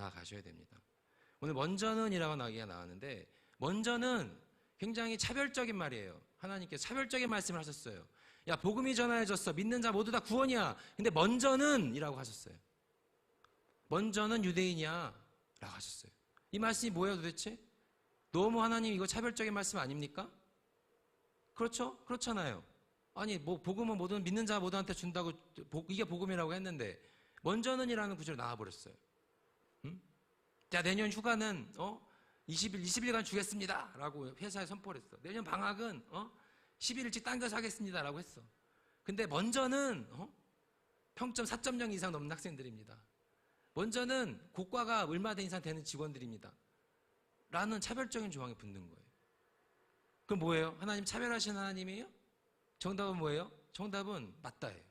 나아가셔야 됩니다. 오늘 먼저는 이라고 나기가 나왔는데 먼저는 굉장히 차별적인 말이에요. 하나님께서 차별적인 말씀을 하셨어요. 야 복음이 전하여졌어. 믿는 자 모두 다 구원이야. 근데 먼저는 이라고 하셨어요. 먼저는 유대인이야 라고 하셨어요. 이 말씀이 뭐예요 도대체? 너무 하나님 이거 차별적인 말씀 아닙니까? 그렇죠? 그렇잖아요. 아니 뭐 복음은 모든 믿는 자 모두한테 준다고 복- 이게 복음이라고 했는데 먼저는이라는 구절이 나와버렸어요. 음? 자 내년 휴가는 어 20일 20일간 주겠습니다 라고 회사에 선포를 했어. 내년 방학은 어 11일씩 당겨서 하겠습니다 라고 했어. 근데 먼저는 어? 평점 4.0 이상 넘는 학생들입니다. 먼저는 고과가 얼마 된 이상 되는 직원들입니다. 라는 차별적인 조항이 붙는 거예요. 그럼 뭐예요? 하나님 차별하시는 하나님이에요? 정답은 뭐예요? 정답은 맞다예요.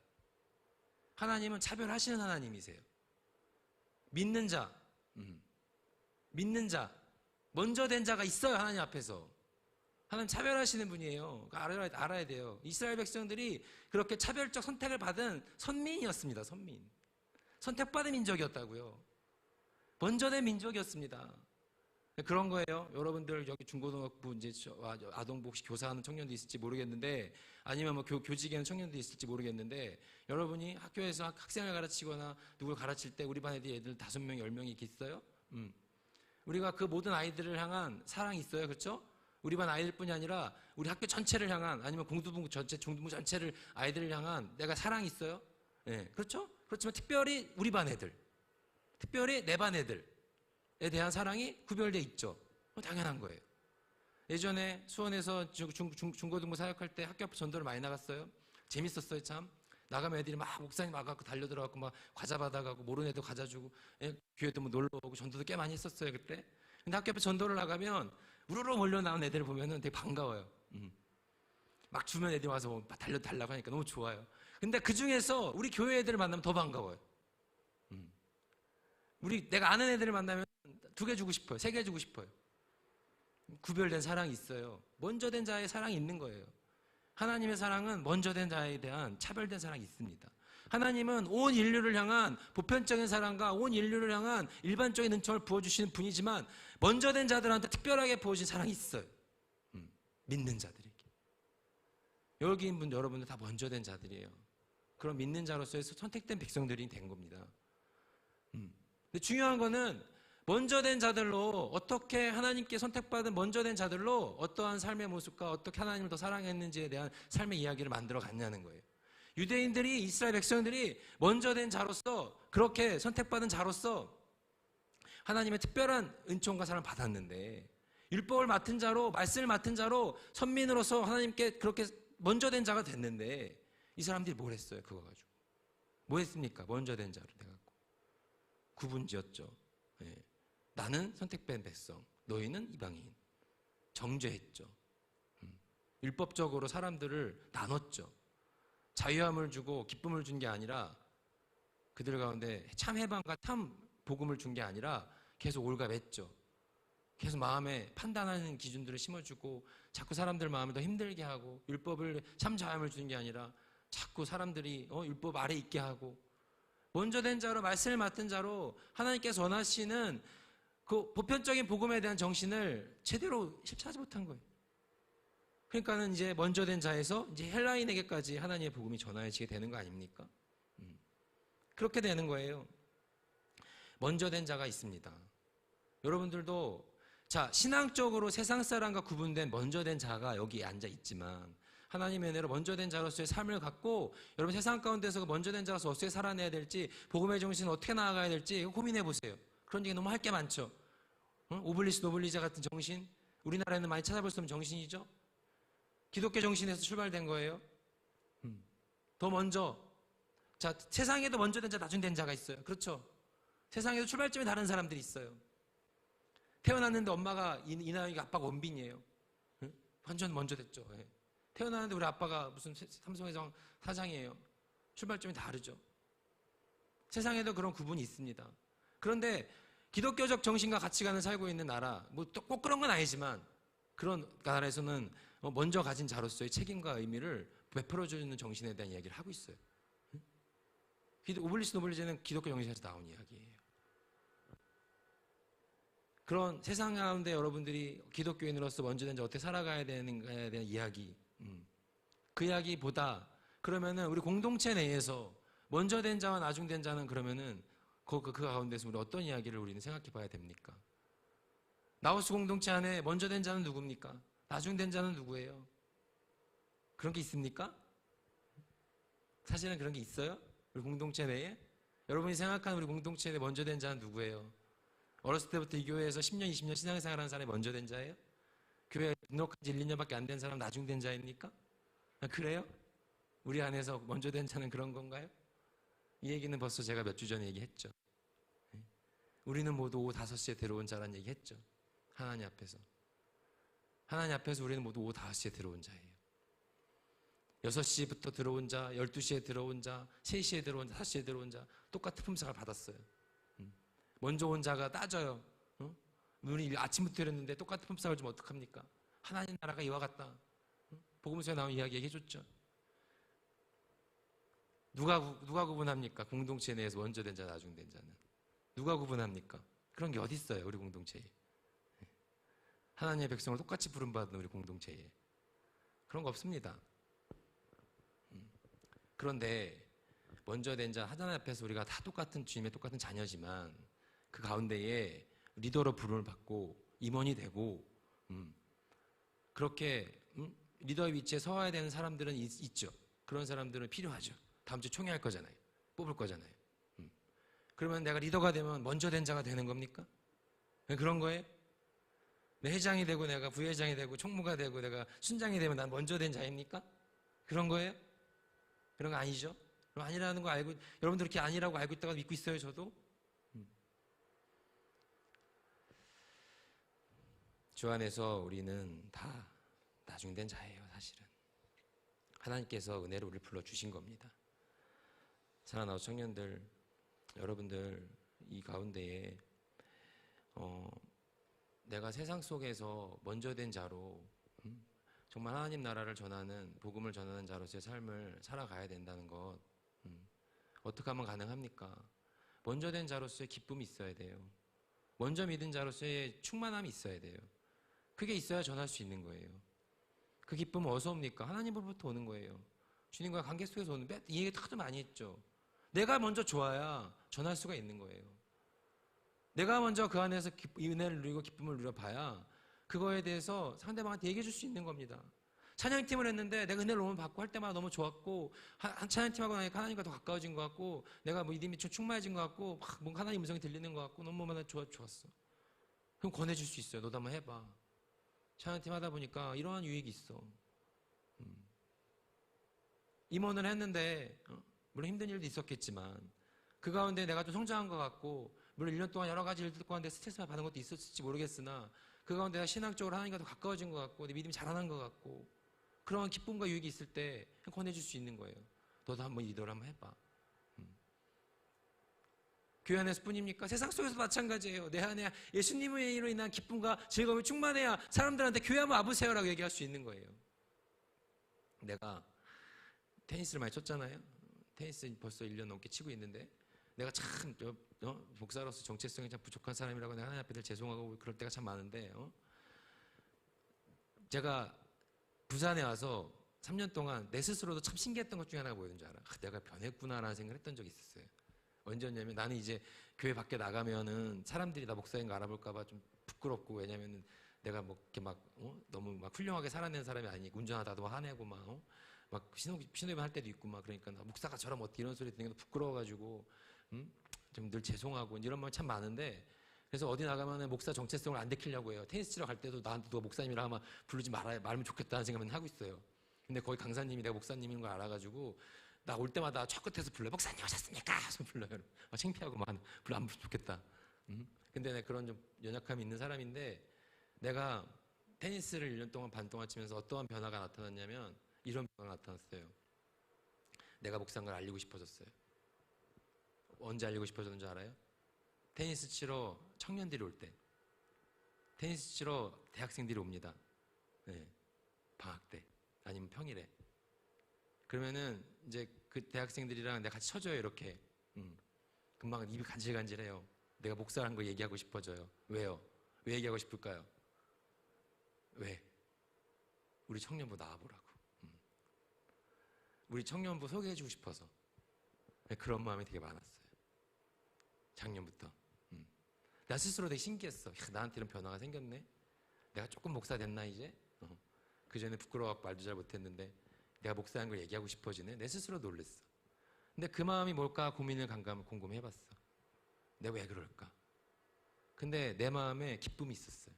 하나님은 차별하시는 하나님이세요. 믿는 자, 음. 믿는 자, 먼저 된 자가 있어요 하나님 앞에서. 하나님 차별하시는 분이에요. 그거 알아야, 알아야 돼요. 이스라엘 백성들이 그렇게 차별적 선택을 받은 선민이었습니다. 선민. 선택받은 민족이었다고요. 먼저 된 민족이었습니다. 그런 거예요. 여러분들 여기 중고등학부 이제 저- 아, 아동부 혹시 교사하는 청년도 있을지 모르겠는데 아니면 뭐 교, 교직에 있는 청년도 있을지 모르겠는데 여러분이 학교에서 학- 학생을 가르치거나 누굴 가르칠 때 우리 반 애들 다섯 명, 열 명이 있어요. 음. 우리가 그 모든 아이들을 향한 사랑이 있어요. 그렇죠? 우리 반 아이들뿐이 아니라 우리 학교 전체를 향한 아니면 공두부 전체, 중두부 전체를 아이들을 향한 내가 사랑이 있어요. 예, 그렇죠? 그렇지만 특별히 우리 반 애들, 특별히 내 반 애들에 대한 사랑이 구별돼 있죠. 당연한 거예요. 예전에 수원에서 중, 중, 중, 중고등부 사역할 때 학교 앞 전도를 많이 나갔어요. 재밌었어요, 참. 나가면 애들이 막 목사님 와갖고 달려들어갖고 막 과자 받아가고 모르는 애들 과자 주고 예, 교회도 뭐 놀러 오고 전도도 꽤 많이 했었어요 그때. 근데 학교 앞에 전도를 나가면 우르르 몰려 나온 애들을 보면은 되게 반가워요. 음. 막 주면 애들이 와서 뭐 달려 달라고 하니까 너무 좋아요. 근데 그 중에서 우리 교회 애들을 만나면 더 반가워요. 음. 우리 내가 아는 애들을 만나면 두 개 주고 싶어요. 세 개 주고 싶어요. 구별된 사랑이 있어요. 먼저 된 자의 사랑이 있는 거예요. 하나님의 사랑은 먼저 된 자에 대한 차별된 사랑이 있습니다. 하나님은 온 인류를 향한 보편적인 사랑과 온 인류를 향한 일반적인 은총을 부어주시는 분이지만 먼저 된 자들한테 특별하게 부어주신 사랑이 있어요. 음, 믿는 자들에게. 여기 있는 분 여러분들 다 먼저 된 자들이에요. 그런 믿는 자로서의 선택된 백성들이 된 겁니다. 음. 근데 중요한 거는 먼저 된 자들로 어떻게 하나님께 선택받은 먼저 된 자들로 어떠한 삶의 모습과 어떻게 하나님을 더 사랑했는지에 대한 삶의 이야기를 만들어 갔냐는 거예요. 유대인들이 이스라엘 백성들이 먼저 된 자로서 그렇게 선택받은 자로서 하나님의 특별한 은총과 사랑을 받았는데 율법을 맡은 자로 말씀을 맡은 자로 선민으로서 하나님께 그렇게 먼저 된 자가 됐는데 이 사람들이 뭘 했어요? 그거 가지고 뭐 했습니까? 먼저 된 자로 돼갖고 구분지었죠. 예. 나는 선택된 백성, 너희는 이방인. 정죄했죠. 음. 율법적으로 사람들을 나눴죠. 자유함을 주고 기쁨을 준 게 아니라 그들 가운데 참 해방과 참 복음을 준 게 아니라 계속 올가맸죠. 계속 마음에 판단하는 기준들을 심어주고 자꾸 사람들 마음을 더 힘들게 하고 율법을 참 자유함을 주는 게 아니라 자꾸 사람들이 어, 율법 아래 있게 하고 먼저 된 자로 말씀을 맡은 자로 하나님께서 원하시는 그 보편적인 복음에 대한 정신을 제대로 실천하지 못한 거예요. 그러니까는 이제 먼저 된 자에서 이제 헬라인에게까지 하나님의 복음이 전하여지게 되는 거 아닙니까? 음. 그렇게 되는 거예요. 먼저 된 자가 있습니다. 여러분들도 자 신앙적으로 세상 사람과 구분된 먼저 된 자가 여기 앉아 있지만 하나님의 은혜로 먼저 된 자로서의 삶을 갖고 여러분 세상 가운데서 그 먼저 된 자로서 어떻게 살아내야 될지 복음의 정신을 어떻게 나아가야 될지 고민해 보세요. 그런 얘기 너무 할 게 많죠. 응? 오블리스 노블리자 같은 정신 우리나라에는 많이 찾아볼 수 없는 정신이죠. 기독교 정신에서 출발된 거예요. 음. 더 먼저 자 세상에도 먼저 된 자 나중 된 자가 있어요. 그렇죠. 세상에도 출발점이 다른 사람들이 있어요. 태어났는데 엄마가 이, 이 나이가 아빠가 원빈이에요. 응? 완전 먼저 됐죠. 예. 태어났는데 우리 아빠가 무슨 세- 삼성회장 사장이에요. 출발점이 다르죠. 세상에도 그런 구분이 있습니다. 그런데 기독교적 정신과 가치관을 살고 있는 나라, 뭐 꼭 그런 건 아니지만 그런 나라에서는 어, 먼저 가진 자로서의 책임과 의미를 베풀어주는 정신에 대한 이야기를 하고 있어요. 오블리스 노블리제는 기독교 정신에서 나온 이야기예요. 그런 세상 가운데 여러분들이 기독교인으로서 먼저 된자 어떻게 살아가야 되는가에 대한 이야기. 음. 그 이야기보다 그러면은 우리 공동체 내에서 먼저 된 자와 나중 된 자는 그러면은 그, 그, 그 가운데서 우리 어떤 이야기를 우리는 생각해 봐야 됩니까? 나우스 공동체 안에 먼저 된 자는 누굽니까? 나중 된 자는 누구예요? 그런 게 있습니까? 사실은 그런 게 있어요? 우리 공동체 내에? 여러분이 생각하는 우리 공동체 내에 먼저 된 자는 누구예요? 어렸을 때부터 이 교회에서 10년, 20년 신앙생활 하는 사람이 먼저 된 자예요? 교회 등록한 지 1, 2년밖에 안 된 사람 나중 된 자입니까? 아, 그래요? 우리 안에서 먼저 된 자는 그런 건가요? 이 얘기는 벌써 제가 몇 주 전에 얘기했죠. 예? 우리는 모두 오후 5시에 들어온 자라는 얘기 했죠. 하나님 앞에서. 하나님 앞에서 우리는 모두 오후 5시에 들어온 자예요. 6시부터 들어온 자, 12시에 들어온 자, 3시에 들어온 자, 4시에 들어온 자, 똑같은 품삯을 받았어요. 음. 먼저 온 자가 따져요. 어? 눈이 아침부터 이랬는데 똑같은 품삯을 주면 어떡합니까? 하나님 나라가 이와 같다. 어? 복음서에 나온 이야기 얘기해줬죠. 누가, 구- 누가 구분합니까? 공동체 내에서 먼저 된 자, 나중 된 자는. 누가 구분합니까? 그런 게 어디 있어요, 우리 공동체에. 예. 하나님의 백성을 똑같이 부름받는 우리 공동체에. 그런 거 없습니다. 음. 그런데 먼저 된 자, 하나님 앞에서 우리가 다 똑같은 주님의 똑같은 자녀지만 그 가운데에 리더로 부름을 받고 임원이 되고 음, 그렇게 음, 리더의 위치에 서야 되는 사람들은 있, 있죠. 그런 사람들은 필요하죠. 다음 주 총회 할 거잖아요. 뽑을 거잖아요. 음. 그러면 내가 리더가 되면 먼저 된 자가 되는 겁니까? 네, 그런 거예요? 내 회장이 되고 내가 부회장이 되고 총무가 되고 내가 순장이 되면 난 먼저 된 자입니까? 그런 거예요? 그런 거 아니죠? 그럼 아니라는 거 알고 여러분들 이렇게 아니라고 알고 있다가 믿고 있어요, 저도? 음. 주 안에서 우리는 다 나중 된 자예요, 사실은. 하나님께서 은혜로 우리를 불러 주신 겁니다. 사랑하는 청년들, 여러분들 이 가운데에 어, 내가 세상 속에서 먼저 된 자로 음, 정말 하나님 나라를 전하는 복음을 전하는 자로서의 삶을 살아가야 된다는 것 음, 어떻게 하면 가능합니까? 먼저 된 자로서의 기쁨이 있어야 돼요. 먼저 믿은 자로서의 충만함이 있어야 돼요. 그게 있어야 전할 수 있는 거예요. 그 기쁨은 어디서 옵니까? 하나님으로부터 오는 거예요. 주님과 관계 속에서 오는 매- 이 얘기 하도 많이 했죠. 내가 먼저 좋아야 전할 수가 있는 거예요. 내가 먼저 그 안에서 은혜를 누리고 기쁨을 누려봐야 그거에 대해서 상대방한테 얘기해 줄 수 있는 겁니다. 찬양팀을 했는데 내가 은혜를 너무 받고 할 때마다 너무 좋았고 한, 한 찬양팀하고 나니까 하나님과 더 가까워진 것 같고 내가 뭐 믿음이 좀 충만해진 것 같고 막 뭔가 하나님 음성이 들리는 것 같고 너무너무 좋아, 좋았어. 그럼 권해줄 수 있어요. 너도 한번 해봐. 찬양팀 하다 보니까 이러한 유익이 있어. 음. 임원을 했는데 어, 물론 힘든 일도 있었겠지만 그 가운데 내가 좀 성장한 것 같고 물론 1년 동안 여러 가지 일들 가운데 스트레스 받은 것도 있었을지 모르겠으나 그 가운데 내가 신학적으로 하나님과 더 가까워진 것 같고 내 믿음이 자라난 것 같고 그런 기쁨과 유익이 있을 때 권해줄 수 있는 거예요. 너도 한번 리더를 한번 해봐. 음. 교회 안에서 뿐입니까? 세상 속에서 마찬가지예요. 내 안에 예수님의 일로 인한 기쁨과 즐거움이 충만해야 사람들한테 교회 한번 와보세요라고 얘기할 수 있는 거예요. 내가 테니스를 많이 쳤잖아요. 테니스 벌써 1년 넘게 치고 있는데 내가 참 어, 어, 목사로서 정체성이 참 부족한 사람이라고 내가 하나님 앞에 늘 죄송하고 그럴 때가 참 많은데 어? 제가 부산에 와서 3년 동안 내 스스로도 참 신기했던 것 중에 하나가 뭐였는 줄 알아? 아, 내가 변했구나라는 생각을 했던 적이 있었어요. 언제였냐면 나는 이제 교회 밖에 나가면은 사람들이 나 목사인 거 알아볼까봐 좀 부끄럽고 왜냐면은 내가 뭐 이렇게 막 어? 너무 막 훌륭하게 살아낸 사람이 아니고 운전하다도 화내고 막 어? 막 신호 신호위반 할 때도 있고 막 그러니까 나 목사가 저럼 어떻게 이런 소리 듣는 게 부끄러워가지고 음? 좀 늘 죄송하고 이런 말 참 많은데 그래서 어디 나가면은 목사 정체성을 안 지키려고 해요. 테니스 치러 갈 때도 나한테 누가 목사님이라 하면 부르지 말아야 말면 좋겠다는 생각은 하고 있어요. 근데 거기 강사님이 내가 목사님인 걸 알아가지고 나 올 때마다 저 끝에서 불러 목사님 오셨습니까? 하서 불러요. 막 창피하고 막 불러 안 부르면 좋겠다. 음? 근데 내가 그런 좀 연약함이 있는 사람인데 내가 테니스를 1년 동안 반 동안 치면서 어떠한 변화가 나타났냐면 이런 변화가 나타났어요. 내가 목사인 걸 알리고 싶어졌어요. 언제 알리고 싶어졌는지 알아요? 테니스 치러 청년들이 올 때. 테니스 치러 대학생들이 옵니다. 네. 방학 때. 아니면 평일에. 그러면은 이제 그 대학생들이랑 내가 같이 쳐줘요, 이렇게. 음. 금방 입이 간질간질해요. 내가 목사라는 거 얘기하고 싶어져요. 왜요? 왜 얘기하고 싶을까요? 왜? 우리 청년부 나와보라고. 음. 우리 청년부 소개해주고 싶어서 네, 그런 마음이 되게 많았어요. 작년부터. 음. 나 스스로 되게 신기했어. 야, 나한테 이런 변화가 생겼네. 내가 조금 목사 됐나 이제? 어. 그 전에 부끄러워 말도 잘 못했는데 내가 목사한 걸 얘기하고 싶어지네. 내 스스로 놀랬어. 근데 그 마음이 뭘까 고민을 감감 궁금해봤어. 내가 왜 그럴까? 근데 내 마음에 기쁨이 있었어요.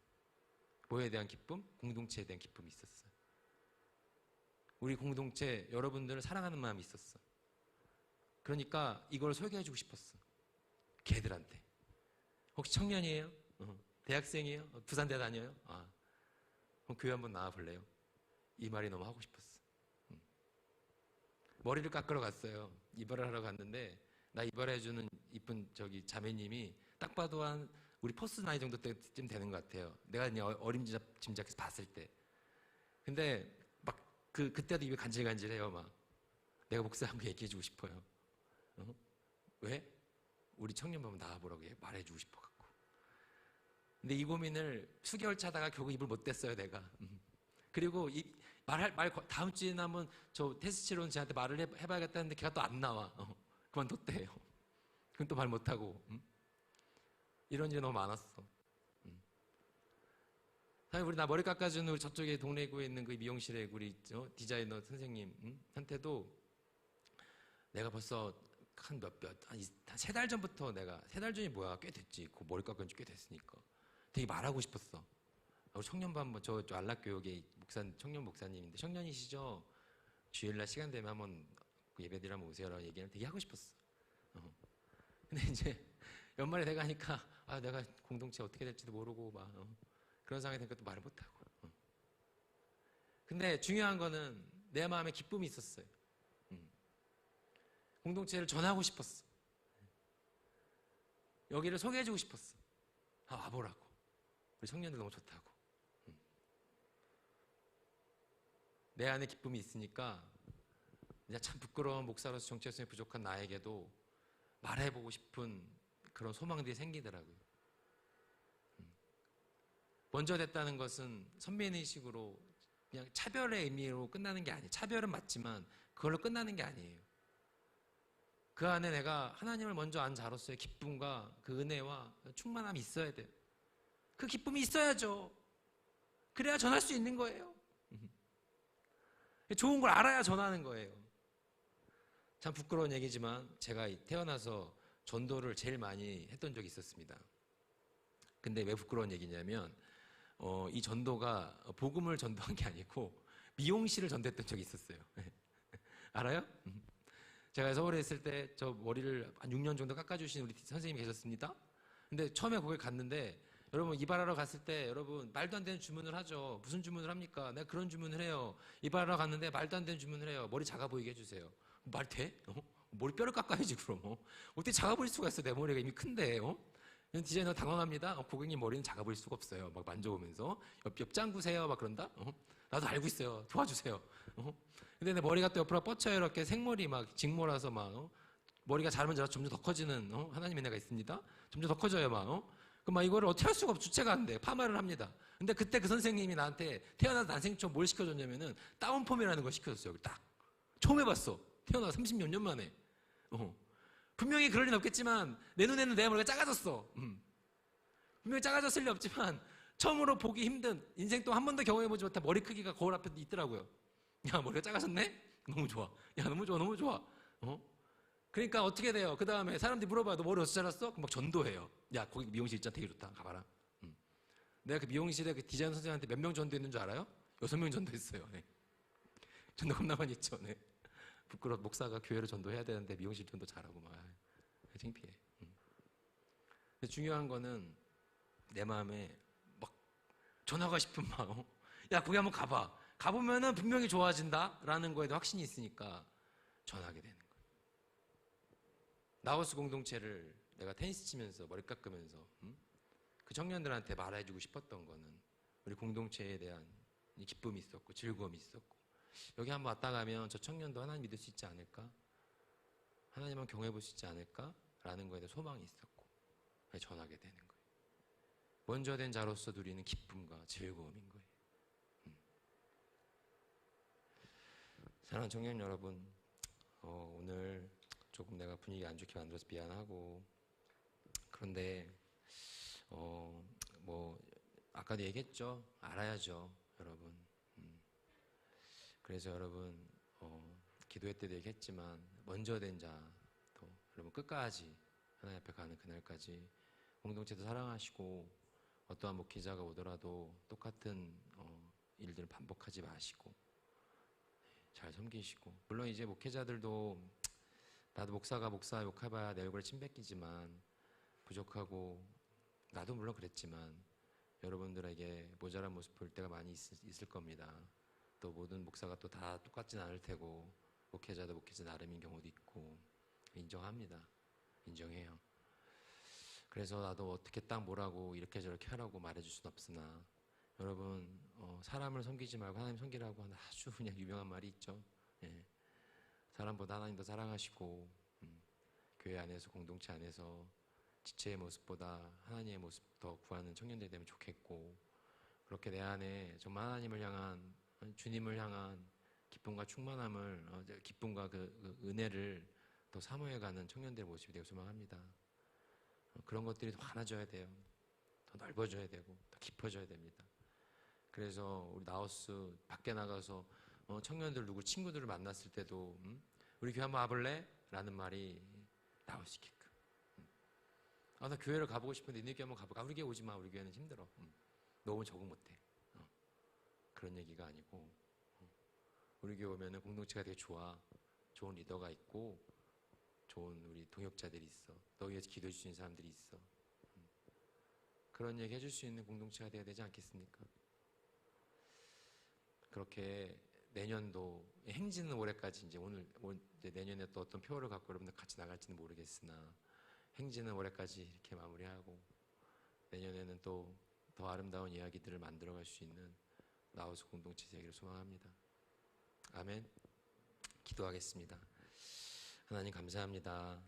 뭐에 대한 기쁨? 공동체에 대한 기쁨이 있었어요. 우리 공동체 여러분들을 사랑하는 마음이 있었어. 그러니까 이걸 소개해주고 싶었어. 걔들한테. 혹시 청년이에요? 어. 대학생이에요? 어, 부산대 다녀요? 아. 그럼 교회 한번 나와볼래요? 이 말이 너무 하고 싶었어. 음. 머리를 깎으러 갔어요. 이발을 하러 갔는데 나 이발해주는 이쁜 저기 자매님이 딱 봐도 한 우리 포스 나이 정도 때쯤 되는 것 같아요. 내가 그냥 어- 어림짐작해서 봤을 때. 근데 막 그 그때도 입이 간질간질해요. 막 내가 목사한 거 얘기해주고 싶어요. 어? 왜? 우리 청년 보면 나와보라고 얘- 말해주고 싶어갖고. 근데 이 고민을 수개월 차다가 결국 입을 못 댔어요, 내가. 음. 그리고 이 말할 말 거- 다음 주에는 한번 저 테스트치로는 쟤한테 말을 해, 해봐야겠다는데 걔가 또 안 나와. 어, 그만뒀대요. 그럼 또 말 못하고. 음? 이런 일이 너무 많았어. 음. 사실 우리 나 머리 깎아주는 우리 저쪽에 동래구에 있는 그 미용실에 우리 저 디자이너 선생님 음? 한테도 내가 벌써 한 몇몇 한세 달 전부터 내가 세 달 전이 뭐야 꽤 됐지. 그 머리 깎은 지 꽤 됐으니까 되게 말하고 싶었어. 우리 청년부 한번 저, 저 안락교육의 목사 청년 목사님인데 청년이시죠? 주일날 시간 되면 한번 그 예배드리러 한번 오세요라고 얘기를 되게 하고 싶었어. 어. 근데 이제 연말에 내가 하니까 아 내가 공동체 어떻게 될지도 모르고 막 어. 그런 상황이 되니까 또 말을 못하고. 어. 근데 중요한 거는 내 마음에 기쁨이 있었어요. 음. 공동체를 전하고 싶었어. 여기를 소개해주고 싶었어. 아 와보라고. 우리 청년들 너무 좋다고. 음. 내 안에 기쁨이 있으니까 참 부끄러운 목사로서 정체성이 부족한 나에게도 말해보고 싶은 그런 소망들이 생기더라고요. 음. 먼저 됐다는 것은 선배의식으로 그냥 차별의 의미로 끝나는 게 아니에요. 차별은 맞지만 그걸로 끝나는 게 아니에요. 그 안에 내가 하나님을 먼저 안 자로서의 기쁨과 그 은혜와 충만함이 있어야 돼요. 그 기쁨이 있어야죠. 그래야 전할 수 있는 거예요. 좋은 걸 알아야 전하는 거예요. 참 부끄러운 얘기지만 제가 태어나서 전도를 제일 많이 했던 적이 있었습니다. 근데 왜 부끄러운 얘기냐면 어, 이 전도가 복음을 전도한 게 아니고 미용실을 전도했던 적이 있었어요. 알아요? 음. 제가 서울에 있을 때 저 머리를 한 6년 정도 깎아주신 우리 선생님이 계셨습니다. 근데 처음에 거기 갔는데 여러분 이발하러 갔을 때 여러분 말도 안 되는 주문을 하죠. 무슨 주문을 합니까? 내가 그런 주문을 해요. 이발하러 갔는데 말도 안 되는 주문을 해요. 머리 작아 보이게 해주세요. 말 돼? 어? 머리 뼈를 깎아야지 그럼. 어? 어떻게 작아 보일 수가 있어? 내 머리가 이미 큰데. 어? 디자이너 당황합니다. 어, 고객님 머리는 작아 보일 수가 없어요. 막 만져보면서 옆, 옆장 구세요. 막 그런다. 어? 나도 알고 있어요. 도와주세요. 어? 근데 내 머리가 또 옆으로 뻗쳐요. 이렇게 생머리 막 직모라서 막 어? 머리가 자르면 자라 점점 더 커지는 어? 하나님의 내가 있습니다. 점점 더 커져요. 막 어? 그막 이거를 어떻게 할 수가 없어. 주체가 안 돼. 파마를 합니다. 근데 그때 그 선생님이 나한테 태어나서 난생 처음 뭘 시켜줬냐면은 다운펌이라는 걸 시켜줬어요. 딱 처음 해봤어. 태어나 30몇 년 만에. 어. 분명히 그럴 리는 없겠지만 내 눈에는 내 머리가 작아졌어. 음. 분명히 작아졌을 리 없지만 처음으로 보기 힘든 인생 또 한 번도 경험해보지 못한 머리 크기가 거울 앞에 있더라고요. 야 머리가 작아졌네? 너무 좋아. 야 너무 좋아 너무 좋아. 어? 그러니까 어떻게 돼요? 그 다음에 사람들이 물어봐요. 너 머리 어디서 자랐어? 그럼 막 전도해요. 야 거기 미용실 있잖아 되게 좋다. 가봐라. 음. 내가 그 미용실에 그 디자인 선생님한테 몇 명 전도했는 줄 알아요? 여섯 명 전도했어요. 네. 전도 겁나 많이 했죠. 네. 부끄러 목사가 교회를 전도해야 되는데 미용실 전도 잘하고 막 아, 창피해. 음. 중요한 거는 내 마음에 막 전하고 싶은 마음. 야 거기 한번 가봐. 가보면은 분명히 좋아진다라는 거에도 확신이 있으니까 전하게 되는 거예요. 나우스 공동체를 내가 테니스 치면서 머리 깎으면서 음? 그 청년들한테 말해주고 싶었던 거는 우리 공동체에 대한 이 기쁨이 있었고 즐거움이 있었고 여기 한번 왔다 가면 저 청년도 하나님 믿을 수 있지 않을까? 하나님만 경외해 볼 수 있지 않을까? 라는 거에 대한 소망이 있었고 전하게 되는 거예요. 먼저 된 자로서 누리는 기쁨과 즐거움인 거예요. 음. 사랑하는 청년 여러분, 어, 오늘 조금 내가 분위기 안 좋게 만들어서 미안하고 그런데 어, 뭐 아까도 얘기했죠. 알아야죠, 여러분. 음. 그래서 여러분 어, 기도회 때도 얘기했지만 먼저 된 자, 또 여러분 끝까지 하나님 앞에 가는 그날까지 공동체도 사랑하시고 어떠한 목회자가 오더라도 똑같은 어, 일들을 반복하지 마시고 잘 섬기시고 물론 이제 목회자들도 나도 목사가 목사 욕해봐야 내 얼굴에 침 뱉기지만 부족하고 나도 물론 그랬지만 여러분들에게 모자란 모습 볼 때가 많이 있을, 있을 겁니다. 또 모든 목사가 또 다 똑같진 않을 테고 목회자도 목회자 나름인 경우도 있고 인정합니다. 인정해요. 그래서 나도 어떻게 딱 뭐라고 이렇게 저렇게 하라고 말해줄 순 없으나 여러분 어, 사람을 섬기지 말고 하나님 섬기라고 하는 아주 그냥 유명한 말이 있죠. 예. 사람보다 하나님 더 사랑하시고 음, 교회 안에서 공동체 안에서 지체의 모습보다 하나님의 모습 더 구하는 청년들이 되면 좋겠고 그렇게 내 안에 정말 하나님을 향한 주님을 향한 기쁨과 충만함을 어, 기쁨과 그, 그 은혜를 더 사모해가는 청년들의 모습이 되고 소망합니다. 어, 그런 것들이 더 많아져야 돼요. 더 넓어져야 되고 더 깊어져야 됩니다. 그래서 우리 나우스 밖에 나가서 어, 청년들 누구 친구들을 만났을 때도 음? 우리 교회 한번 와볼래? 라는 말이 나오시게끔 음. 아나 교회를 가보고 싶은데 니네 교회 한번 가볼까? 우리 교회 오지 마 우리 교회는 힘들어 음. 너무 적응 못해 어. 그런 얘기가 아니고 어. 우리 교회 오면은 공동체가 되게 좋아 좋은 리더가 있고 좋은 우리 동역자들이 있어 너 위해서 기도해 주시는 사람들이 있어 음. 그런 얘기 해줄 수 있는 공동체가 돼야 되지 않겠습니까? 그렇게 내년도 행진은 올해까지 이제 오늘 이제 내년에 또 어떤 표를 갖고 여러분들 같이 나갈지는 모르겠으나 행진은 올해까지 이렇게 마무리하고 내년에는 또 더 아름다운 이야기들을 만들어갈 수 있는 나우스 공동체 되기를 소망합니다. 아멘. 기도하겠습니다. 하나님 감사합니다.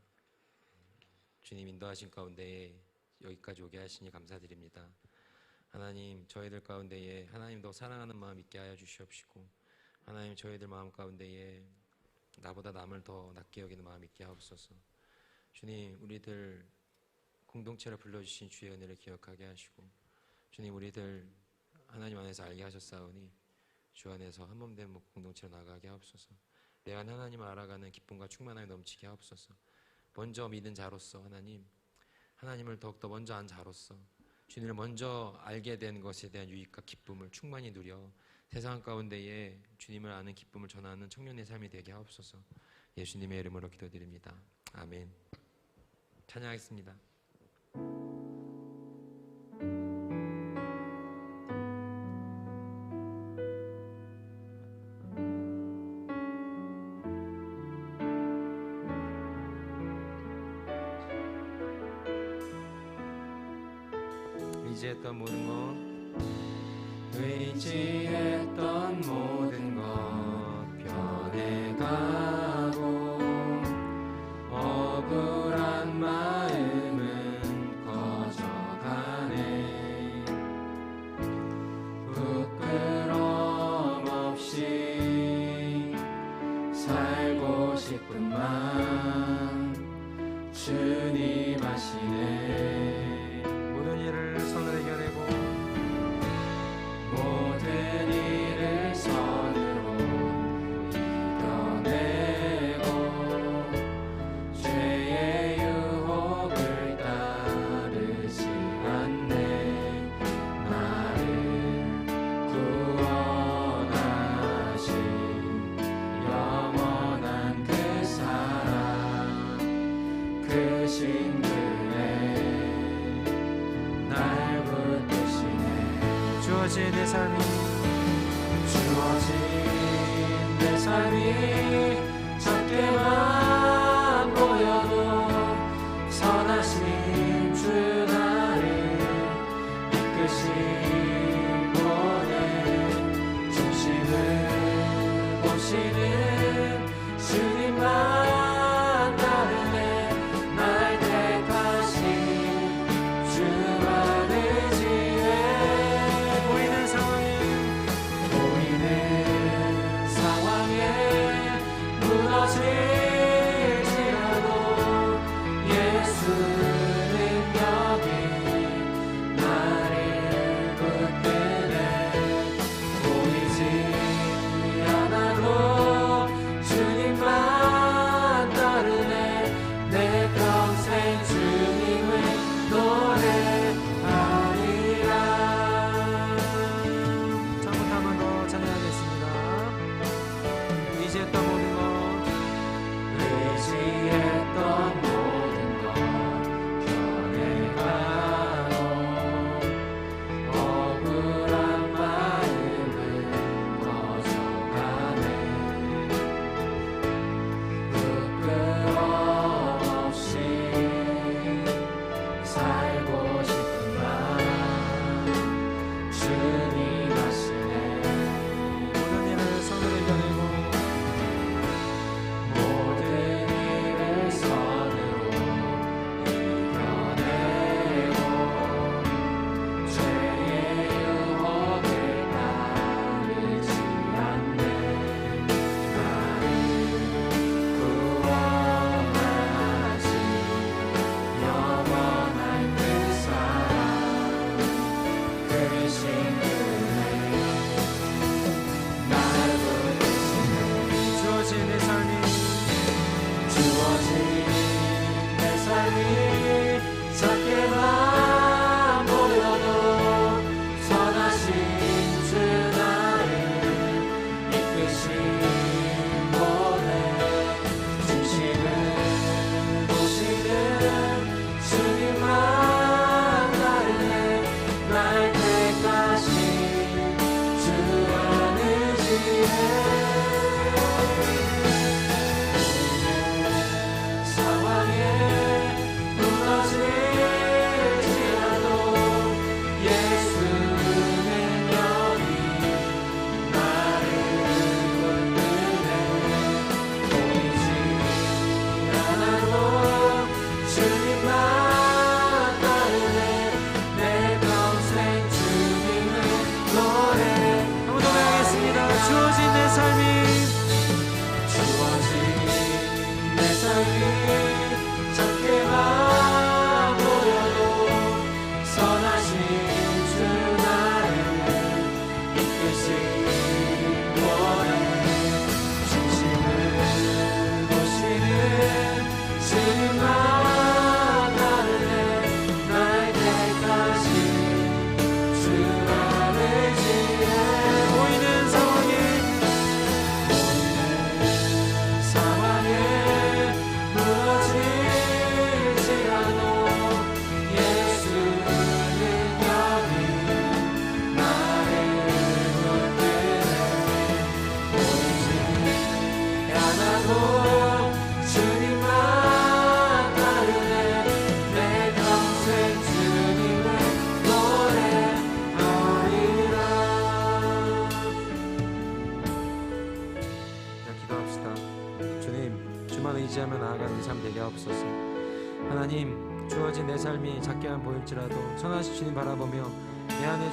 주님 인도하신 가운데 여기까지 오게 하시니 감사드립니다. 하나님 저희들 가운데에 하나님 더 사랑하는 마음 있게 하여 주시옵시고 하나님 저희들 마음 가운데에 나보다 남을 더 낫게 여기는 마음 있게 하옵소서. 주님 우리들 공동체를 불러주신 주의 은혜를 기억하게 하시고 주님 우리들 하나님 안에서 알게 하셨사오니 주 안에서 한몸된 공동체로 나가게 하옵소서. 내 안 하나님을 알아가는 기쁨과 충만함이 넘치게 하옵소서. 먼저 믿은 자로서 하나님 하나님을 더욱더 먼저 안 자로서 주님을 먼저 알게 된 것에 대한 유익과 기쁨을 충만히 누려 세상 가운데에 주님을 아는 기쁨을 전하는 청년의 삶이 되게 하옵소서. 예수님의 이름으로 기도드립니다. 아멘. 찬양하겠습니다.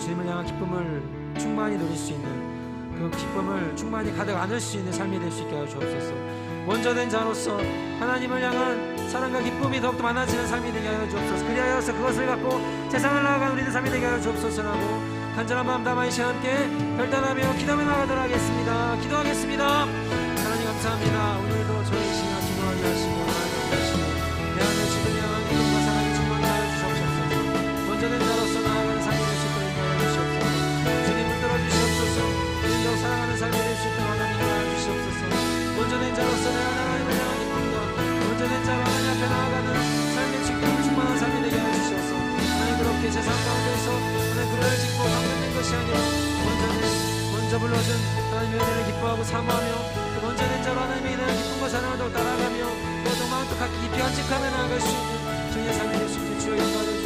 주님을 향한 기쁨을 충만히 누릴 수 있는 그 기쁨을 충만히 가득 안을 수 있는 삶이 될 수 있게 하여 주옵소서. 먼저 된 자로서 하나님을 향한 사랑과 기쁨이 더욱더 많아지는 삶이 되게 하여 주옵소서. 그리하여서 그것을 갖고 세상을 나아가는 우리들 삶이 되게 하여 주옵소서라고 간절한 마음 담아 이 시간 함께 결단하며 기도하며 나가도록 하겠습니다. 기도하겠습니다. 하나님 감사합니다. 오늘도 저희 시간 기도하게 하시고 방문된 것이 아니라 먼저는 먼저 불러준 하나님의 은혜를 기뻐하고 사모하며 그 먼저 된 자로 하나님의 은혜를 기쁨과 사랑을 더 따라가며 또더 마음도 갖기 깊이 간직하며 나아갈 수 있는 주의 삶이 될수 있는 주여 인도하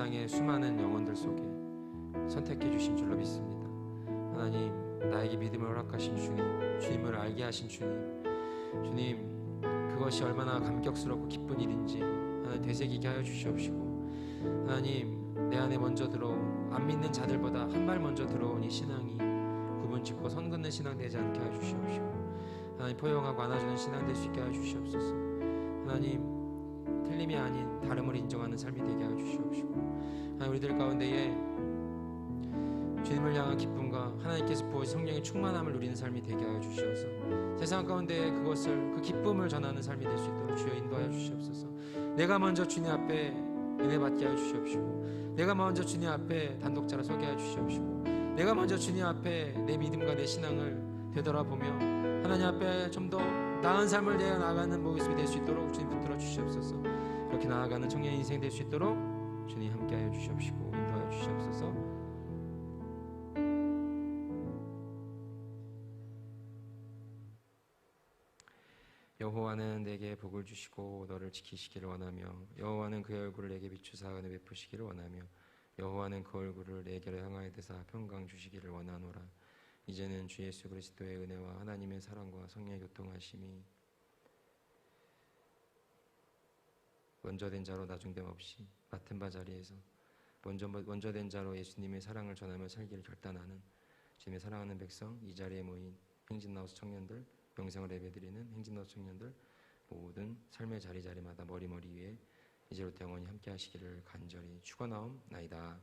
세상의 수많은 영혼들 속에 선택해 주신 줄로 믿습니다. 하나님, 나에게 믿음을 허락하신 주님, 주님을 알게 하신 주님, 주님, 그것이 얼마나 감격스럽고 기쁜 일인지 하나님 되새기게 하여 주시옵시고, 하나님, 내 안에 먼저 들어온 안 믿는 자들보다 한 발 먼저 들어온 이 신앙이 구분 짓고 선 긋는 신앙 되지 않게 하여 주시옵시고 하나님 포용하고 안아주는 신앙 될 수 있게 하여 주시옵소서 하나님 틀림이 아닌 다름을 인정하는 삶이 되게 하여 주시옵시고 하나님 우리들 가운데에 주님을 향한 기쁨과 하나님께서 부어주신 성령의 충만함을 누리는 삶이 되게 하여 주시옵소서. 세상 가운데 그것을 그 기쁨을 전하는 삶이 될 수 있도록 주여 인도하여 주시옵소서. 내가 먼저 주님 앞에 은혜 받게 하여 주시옵시고 내가 먼저 주님 앞에 단독자로 서게 하여 주시옵시고 내가 먼저 주님 앞에 내 믿음과 내 신앙을 되돌아보며 하나님 앞에 좀 더 나은 삶을 내어 나가는 모습이 될 수 있도록 주님 붙들어 주시옵소서 그렇게 나아가는 청년 인생 될 수 있도록 주님 함께하여 주시옵시고 인도하여 주시옵소서. 여호와는 내게 복을 주시고 너를 지키시기를 원하며 여호와는 그의 얼굴을 내게 비추사 은혜 베푸시기를 원하며 여호와는 그 얼굴을 내게로 향하여 대사 평강 주시기를 원하노라. 이제는 주 예수 그리스도의 은혜와 하나님의 사랑과 성령의 교통하심이 원조된 자로 나중됨 없이 맡은 바 자리에서 먼저 원조된 자로 예수님의 사랑을 전하며 살기를 결단하는 주님의 사랑하는 백성 이 자리에 모인 행진나우스 청년들 영생을 예배드리는 행진나우스 청년들 모든 삶의 자리 자리마다 머리머리 위에 이제부터 영원히 함께 하시기를 간절히 축원하옵나이다.